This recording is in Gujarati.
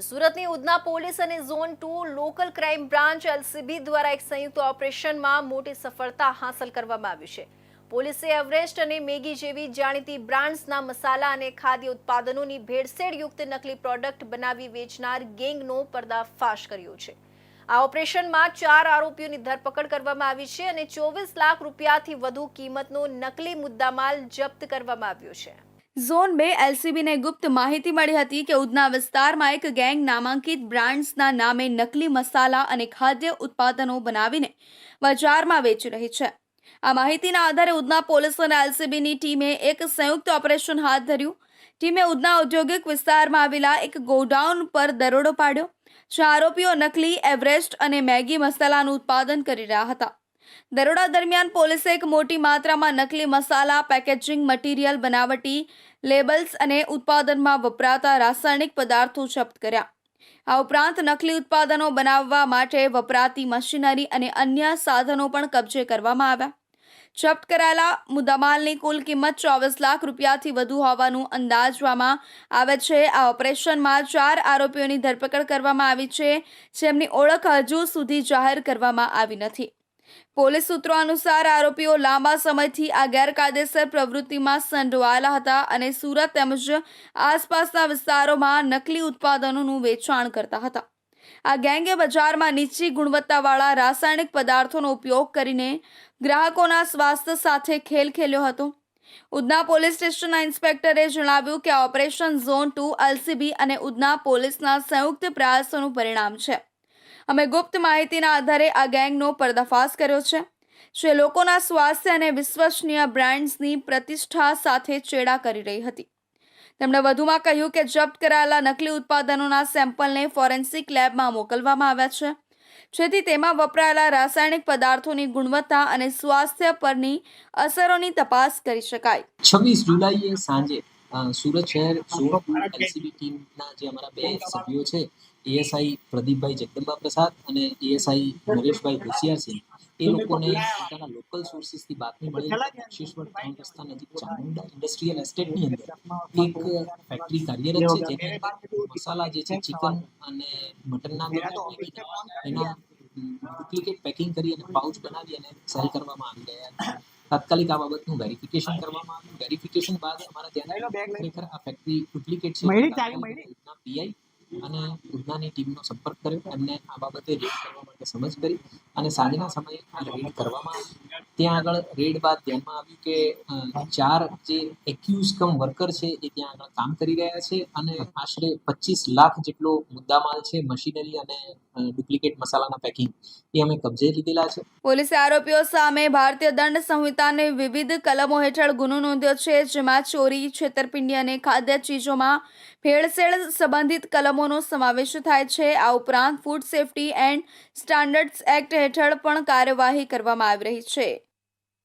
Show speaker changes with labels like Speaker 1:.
Speaker 1: સુરતની ઉધના પોલીસ અને zone two local crime branch LCB દ્વારા એક સંયુક્ત ઓપરેશનમાં મોટી સફળતા હાંસલ કરવામાં આવી છે. પોલીસે એવરેસ્ટ અને મેગી જેવી જાણીતી બ્રાન્ડ્સના મસાલા અને ખાદ્ય ઉત્પાદનોની ભેળસેળયુક્ત નકલી પ્રોડક્ટ બનાવી વેચનાર ગેંગનો પર્દાફાશ કર્યો છે. આ ઓપરેશનમાં ચાર આરોપીઓની ધરપકડ કરવામાં આવી છે અને ચોવીસ લાખ રૂપિયાથી વધુ કિંમતનો નકલી મુદ્દામાલ જપ્ત કરવામાં આવ્યો છે.
Speaker 2: ઝોન બે એલસીબીને ગુપ્ત માહિતી મળી હતી કે ઉધના વિસ્તારમાં એક ગેંગ નામાંકિત બ્રાન્ડ્સના નામે નકલી મસાલા અને ખાદ્ય ઉત્પાદનો બનાવીને બજારમાં વેચી રહી છે. આ માહિતીના આધારે ઉધના પોલીસ અને એલસીબીની ટીમે એક સંયુક્ત ઓપરેશન હાથ ધર્યું. ટીમે ઉધના ઔદ્યોગિક વિસ્તારમાં આવેલા એક ગોડાઉન પર દરોડો પાડ્યો. જ્યાં આરોપીઓ નકલી એવરેસ્ટ અને મેગી મસાલાનું ઉત્પાદન કરી રહ્યા હતા. દરોડા દરમિયાન પોલીસે એક મોટી માત્રામાં નકલી મસાલા પેકેજિંગ મટીરિયલ બનાવટી લેબલ્સ અને ઉત્પાદનમાં વપરાતા રાસાયણિક પદાર્થો જપ્ત કર્યા. આ ઉપરાંત નકલી ઉત્પાદનો બનાવવા માટે વપરાતી મશીનરી અને અન્ય સાધનો પણ કબજે કરવામાં આવ્યા. જપ્ત કરાયેલા મુદ્દામાલની કુલ કિંમત ચોવીસ લાખ રૂપિયાથી વધુ હોવાનું અંદાજવામાં આવે છે. આ ઓપરેશનમાં ચાર આરોપીઓની ધરપકડ કરવામાં આવી છે, જેમની ઓળખ હજુ સુધી જાહેર કરવામાં આવી નથી. પોલીસ સૂત્રો અનુસાર આરોપીઓ લાંબા સમયથી આ ગેરકાયદેસર પ્રવૃત્તિમાં સંડોવાયેલા હતા અને સુરત તેમજ આસપાસના વિસ્તારોમાં નકલી ઉત્પાદનોનું વેચાણ કરતા હતા. આ ગેંગે બજારમાં નીચી ગુણવત્તાવાળા રાસાયણિક પદાર્થોનો ઉપયોગ કરીને ગ્રાહકોના સ્વાસ્થ્ય સાથે ખેલ ખેલ્યો હતો. ઉધના પોલીસ સ્ટેશનના ઇન્સ્પેક્ટરે જણાવ્યું કે ઓપરેશન ઝોન ટુ એલસીબી અને ઉધના પોલીસના સંયુક્ત પ્રયાસોનું પરિણામ છે. અમે ગુપ્ત માહિતીના આધારે આ ગેંગનો પર્દાફાશ કર્યો છે. જે લોકોના સ્વાસ્થ્ય અને વિશ્વસનીય બ્રાન્ડ્સની પ્રતિષ્ઠા સાથે ચેડા કરી રહી હતી. તેમણે વધુમાં કહ્યું કે જપ્ત કરાયેલા નકલી ઉત્પાદનોના સેમ્પલને ફોરેન્સિક લેબમાં મોકલવામાં આવ્યા છે. જેથી તેમાં વપરાયેલા રાસાયણિક પદાર્થોની ગુણવત્તા અને સ્વાસ્થ્ય પરની અસરોની તપાસ કરી શકાય.
Speaker 3: છવ્વીસ જુલાઈએ સાંજે સુરત શહેર ઝોન એલસીબી ટીમના જે અમારા બે સભ્યો છે એએસઆઈ પ્રદીપભાઈ જગદંબા પ્રસાદ અને એએસઆઈ નરેશભાઈ ભુસિયારસિંહ એ લોકોને પોતાના લોકલ સોર્સિસથી બાતમી મળી બક્ષીસવડ ત્રણ રસ્તા નજીક ચામુંડા ઇન્ડસ્ટ્રીયલ એસ્ટેટની અંદર એક ફેક્ટરી કાર્યરત છે જેની મસાલા જે છે ચિકન અને મટનના એના ડુપ્લિકેટ પેકિંગ કરી અને પાઉચ બનાવી અને સેલ કરવામાં આવી રહ્યા તાત્કાલિક આ બાબતનું વેરિફિકેશન કરવામાં આવ્યું. વેરિફિકેશન બાદ અમારા ધ્યાન ખરેખર આ ફેક્ટરી ડુપ્લિકેટ છે. પીઆઈ અને ઉધનાની ટીમનો સંપર્ક કર્યો. એમને આ બાબતે રેડ કરવા માટે સમજ કરી અને સાંજના સમયે આ રેડ કરવામાં આવી. ત્યાં આગળ રેડ બાદ ધ્યાનમાં આવ્યું કે ચાર જે એક્યુઝ કમ વર્કર છે એ ત્યાં આગળ કામ કરી રહ્યા છે અને આશરે પચીસ લાખ જેટલો મુદ્દામાલ છે મશીનરી અને ડુપ્લિકેટ મસાલાના પેકિંગ એ અમે કબજે લીધેલા છે.
Speaker 2: પોલીસે આરોપીઓ સામે ભારતીય દંડ સંહિતાની વિવિધ કલમો હેઠળ ગુનો નોંધ્યો છે, જેમાં ચોરી, છેતરપિંડી અને ખાદ્ય ચીજોમાં ભેળસેળ સંબંધિત કલમોનો સમાવેશ થાય છે. આ ઉપરાંત food safety and standards act હેઠળ પણ કાર્યવાહી કરવામાં આવી રહી છે.